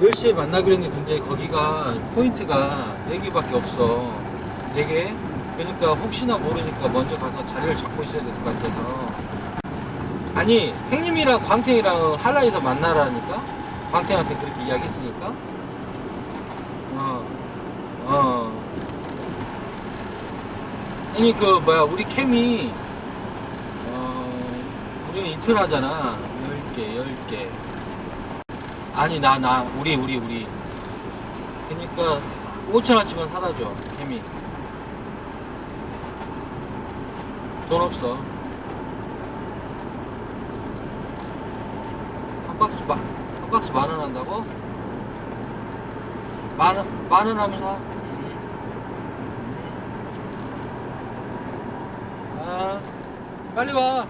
몇 시에 만나기로 했는데 근데 거기가 포인트가 4개밖에 없어 4개? 그러니까 혹시나 모르니까 먼저 가서 자리를 잡고 있어야 될 것 같아서 아니 행님이랑 광탱이랑 한라에서 만나라니까 광탱한테 그렇게 이야기했으니까 어 어. 아니 그 뭐야 우리 캠이 어 우리는 이틀 하잖아. 10개 10개. 아니 나 나 우리 우리 우리. 그니까 5천원치만 사다 줘 캠이. 돈 없어. 한 박스 마, 한 박스 만 원 한다고? 만 원, 만원 하면 사 아, 빨리 와.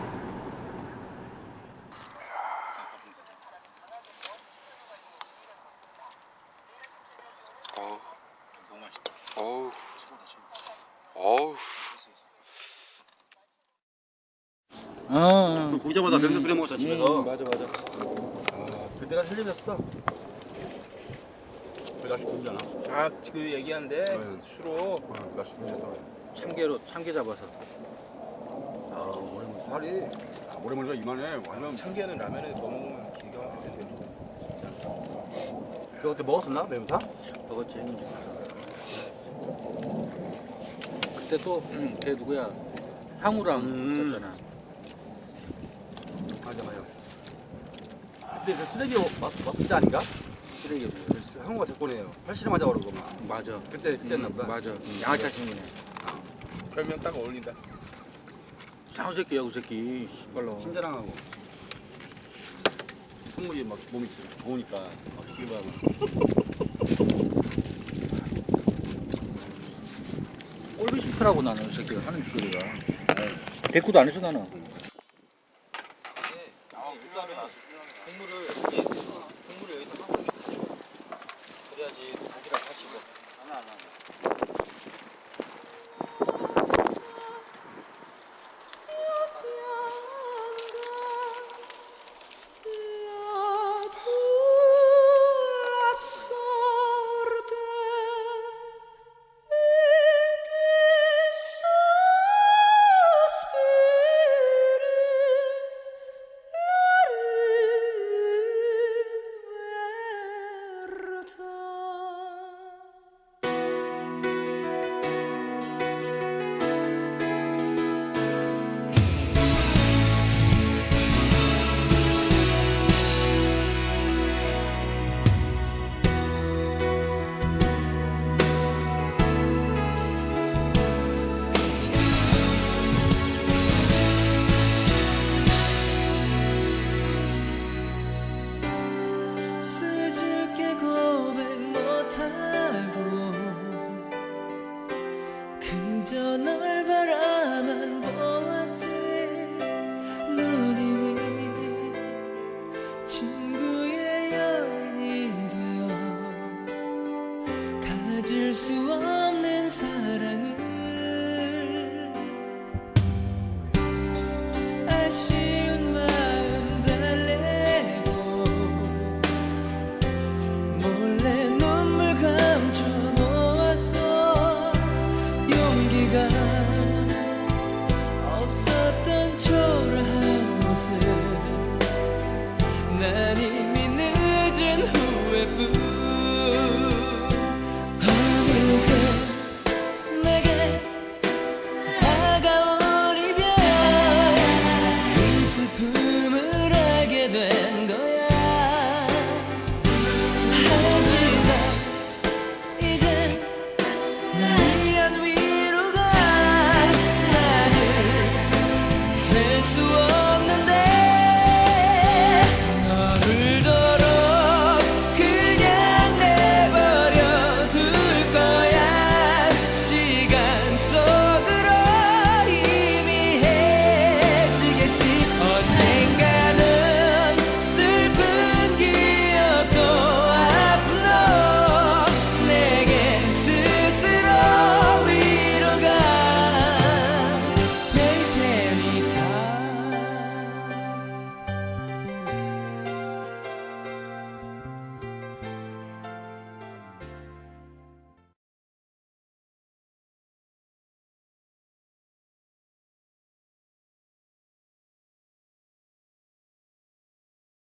어우, 너무 맛있다. 어우, 최고다 최고. 어우. 어. 그 고기 잡아다 면서 끓여 먹었어 집에서. 맞아 맞아. 아, 그때가 틀려졌어. 그 날씨 굽잖아. 아, 그 얘기한데 네. 수로 어, 날씨 굽져서. 참게로 참게 잡아서. 아, 오래물 살이 아, 오래물가 이만해. 완전. 참기는 라면에 넣어 먹으면 기가 막히는데. 그 그때 먹었었나 매운탕? 먹었지. 그때 또, 걔 누구야? 향우랑 음. 있었잖아. 맞아 맞아. 그때 그 쓰레기 때 아닌가? 쓰레기. 그 한국가 대권이에요. 팔씨름 하자고 그러고 막. 맞아. 그때 그때였나 음, 보다. 맞아. 양아차 생기네. 별명 딱 어울린다. 장우 새끼야, 그 새끼. 씨발로. 신자랑하고. 선물이 막 몸이 좋으니까 막 씨발. 꼴비 싫더라고, 나는, 그 새끼가 하는 짓거리가. 대꾸도 안 했어, 나는. 국물을 여기 국물을 여기다